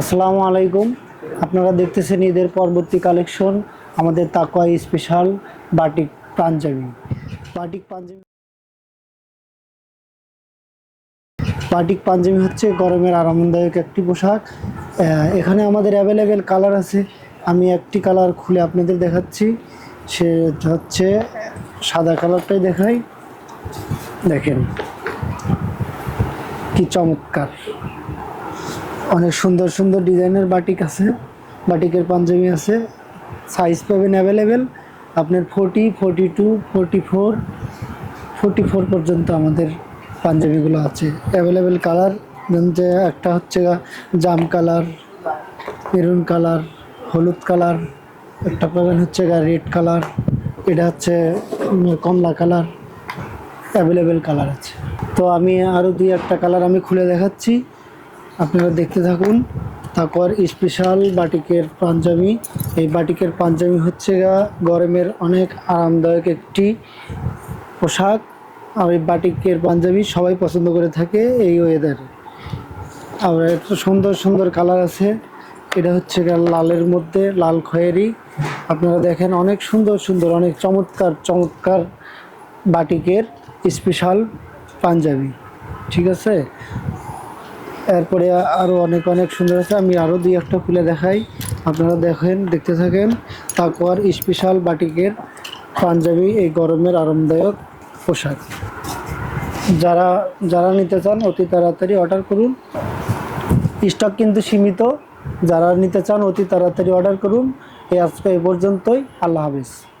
আসসালামু আলাইকুম। আপনারা দেখতেছেন ঈদের পরবর্তী কালেকশন, আমাদের Taqwa special batik panjabi. Batik panjabi batik panjabi হচ্ছে গরমের আরামদায়ক একটি পোশাক। এখানে আমাদের অ্যাভেলেবেল কালার আছে। আমি একটি কালার খুলে আপনাদের দেখাচ্ছি। সে হচ্ছে সাদা কালারটাই দেখাই। দেখেন, কি চমৎকার। অনেক সুন্দর সুন্দর ডিজাইনের বাটিক আছে। বাটিকের পাঞ্জাবি আছে। সাইজ পাবেন অ্যাভেলেবেল আপনার forty forty two forty four forty four পর্যন্ত আমাদের পাঞ্জাবিগুলো আছে। অ্যাভেলেবেল কালার যে একটা হচ্ছে জাম কালার মেরুন কালার হলুদ কালার একটা পাবেন হচ্ছে রেড কালার এটা হচ্ছে কমলা কালার অ্যাভেলেবেল কালার আছে। তো আমি আরও দুই একটা কালার আমি খুলে দেখাচ্ছি। আপনারা দেখতে থাকুন। তারপর স্পেশাল বাটিকের পাঞ্জাবি। এই বাটিকের পাঞ্জাবি হচ্ছে গরমের অনেক আরামদায়ক একটি পোশাক। আর এই বাটিকের পাঞ্জাবি সবাই পছন্দ করে থাকে এই ওয়েদারে আর এত সুন্দর সুন্দর কালার আছে। এটা হচ্ছে লালের মধ্যে, লাল খয়েরি। আপনারা দেখেন অনেক সুন্দর সুন্দর, অনেক চমৎকার চমৎকার বাটিকের স্পেশাল পাঞ্জাবি। ঠিক আছে? এরপরে আরও অনেক অনেক সুন্দর আছে। আমি আরও দুই একটা খুলে দেখাই। আপনারা দেখেন, দেখতে থাকেন। তাকওয়ার স্পেশাল বাটিকের পাঞ্জাবি এই গরমের আরামদায়ক পোশাক। যারা যারা নিতে চান, অতি তাড়াতাড়ি অর্ডার করুন। স্টক কিন্তু সীমিত। যারা নিতে চান, অতি তাড়াতাড়ি অর্ডার করুন। এই আজকে এ পর্যন্তই। আল্লাহ হাফিজ।